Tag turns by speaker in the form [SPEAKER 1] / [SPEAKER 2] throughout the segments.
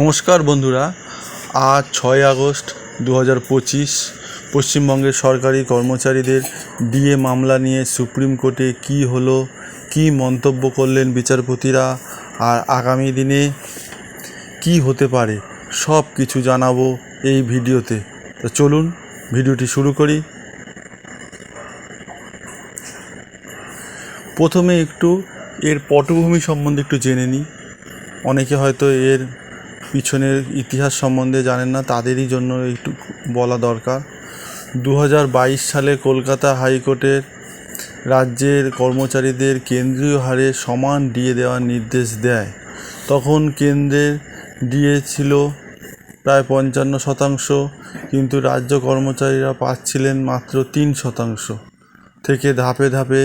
[SPEAKER 1] নমস্কার বন্ধুরা, আজ ছয় আগস্ট দু হাজার পঁচিশ, পশ্চিমবঙ্গের সরকারি কর্মচারীদের ডিএ মামলা নিয়ে সুপ্রিম কোর্টে কী হলো, কী মন্তব্য করলেন বিচারপতিরা, আর আগামী দিনে কী হতে পারে, সব কিছু জানাব এই ভিডিওতে। তো চলুন ভিডিওটি শুরু করি। প্রথমে একটু এর পটভূমি সম্বন্ধে একটু জেনে নিই। অনেকে হয়তো এর পিছনের ইতিহাস সম্বন্ধে জানেন না, তাদেরই জন্য একটু বলা দরকার। দু হাজার বাইশ সালে কলকাতা হাইকোর্টের রাজ্যের কর্মচারীদের কেন্দ্রীয় হারে সমান ডিএ দেওয়ার নির্দেশ দেয়। তখন কেন্দ্রের ডিএ ছিল প্রায় পঞ্চান্ন শতাংশ, কিন্তু রাজ্য কর্মচারীরা পাচ্ছিলেন মাত্র তিন শতাংশ থেকে ধাপে ধাপে।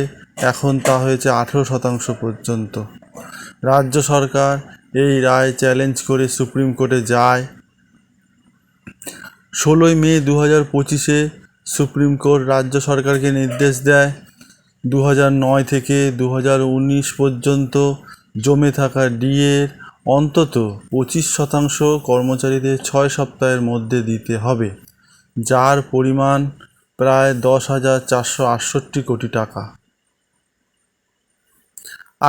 [SPEAKER 1] এখন তা হয়েছে আঠেরো শতাংশ পর্যন্ত। রাজ্য সরকার এই রায় চ্যালেঞ্জ করে সুপ্রিম কোর্টে যায়। ষোলোই মে দু হাজার পঁচিশে সুপ্রিম কোর্ট রাজ্য সরকারকে নির্দেশ দেয় দু নয় থেকে দু উনিশ পর্যন্ত জমে থাকা ডিএর অন্তত পঁচিশ শতাংশ কর্মচারীদের ছয় সপ্তাহের মধ্যে দিতে হবে, যার পরিমাণ প্রায় দশ হাজার চারশো আটষট্টি কোটি টাকা।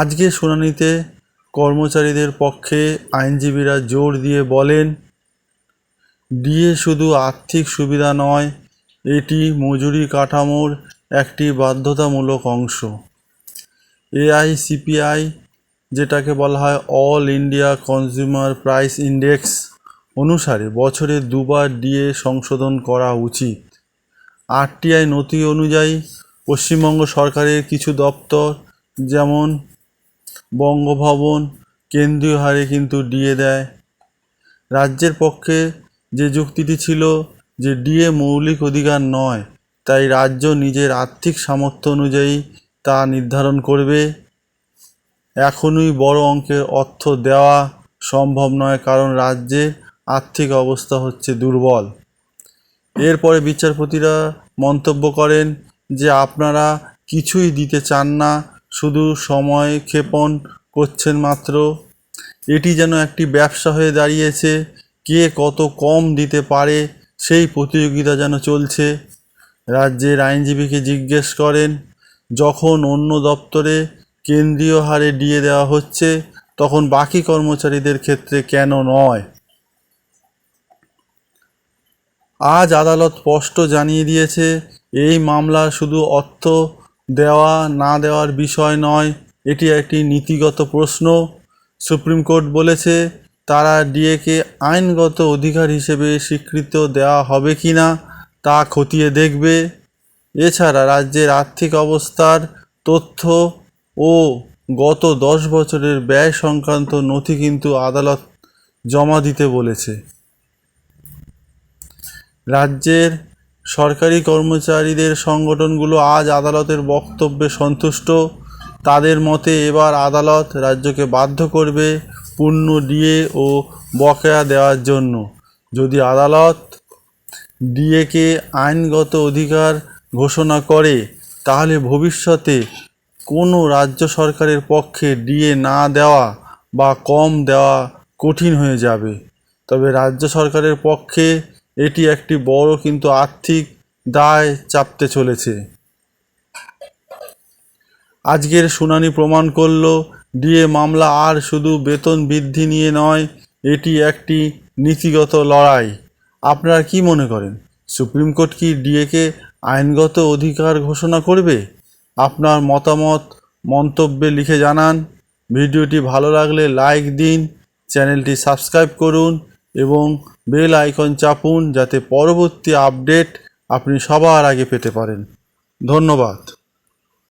[SPEAKER 1] আজকে শুনানিতে কর্মচারীদের পক্ষে আইনজীবীরা জোর দিয়ে বলেন, ডিএ শুধু আর্থিক সুবিধা নয়, এটি মজুরি কাঠামোর একটি বাধ্যতামূলক অংশ। এআইসিপিআই, যেটাকে বলা হয় all India consumer price index, অনুসারে বছরে দুবার ডিএ সংশোধন করা উচিত। আরটিআই নথি অনুযায়ী পশ্চিমবঙ্গ সরকারের কিছু দপ্তর, যেমন বঙ্গভবন কেন্দ্রীয় হারে কিন্তু ডিএ দেয়। রাজ্যের পক্ষে যে যুক্তিটি ছিল যে ডিএ মৌলিক অধিকার নয়, তাই রাজ্য নিজের আর্থিক সামর্থ্য অনুযায়ী তা নির্ধারণ করবে। এখনই বড় অঙ্কের অর্থ দেওয়া সম্ভব নয়, কারণ রাজ্যের আর্থিক অবস্থা হচ্ছে দুর্বল। এরপরে বিচারপতিরা মন্তব্য করেন যে আপনারা কিছুই দিতে চান না শুধু সময় ক্ষেপণ করছেন মাত্র। এটি যেন একটি ব্যবসা হয়ে দাঁড়িয়েছে। কে কত কম দিতে পারে সেই প্রতিযোগিতা যেন চলছে। রাজ্যের আইনজীবীকে জিজ্ঞেস করেন, যখন অন্য দপ্তরে কেন্দ্রীয় হারে ডিএ দেওয়া হচ্ছে, তখন বাকি কর্মচারীদের ক্ষেত্রে কেন নয়? আজ আদালত স্পষ্ট জানিয়ে দিয়েছে, এই মামলা শুধু অর্থ দেওয়া না দেওয়ার বিষয় নয়, এটি একটি নীতিগত প্রশ্ন। সুপ্রিম কোর্ট বলেছে, তারা ডিএকে আইনগত অধিকার হিসেবে স্বীকৃত দেওয়া হবে কি না, তা খতিয়ে দেখবে। এছাড়া রাজ্যের আর্থিক অবস্থার তথ্য ও গত দশ বছরের ব্যয় সংক্রান্ত নথি কিন্তু আদালত জমা দিতে বলেছে। রাজ্যের সরকারি কর্মচারীদের সংগঠনগুলো আজ আদালতের বক্তব্যে সন্তুষ্ট। তাদের মতে এবার আদালত রাজ্যকে বাধ্য করবে পূর্ণ ডিএ ও বকেয়া দেওয়ার জন্য। যদি আদালত ডিএকে আইনগত অধিকার ঘোষণা করে, তাহলে ভবিষ্যতে কোনো রাজ্য সরকারের পক্ষে ডিএ না দেওয়া বা কম দেওয়া কঠিন হয়ে যাবে। তবে রাজ্য সরকারের পক্ষে এটি একটি বড় কিন্তু আর্থিক দায় চাপতে চলেছে। আজকের শুনানি প্রমাণ করল, ডিএ মামলা আর শুধু বেতন বৃদ্ধি নিয়ে নয়, এটি একটি নীতিগত লড়াই। আপনারা কি মনে করেন? সুপ্রিম কোর্ট কি ডিএকে আইনগত অধিকার ঘোষণা করবে? আপনার মতামত মন্তব্যে লিখে জানান। ভিডিওটি ভালো লাগলে লাইক দিন, চ্যানেলটি সাবস্ক্রাইব করুন। এবং বেল আইকন চাপুন যাতে পরবর্তী আপডেট আপনি সবার আগে পেতে পারেন। ধন্যবাদ।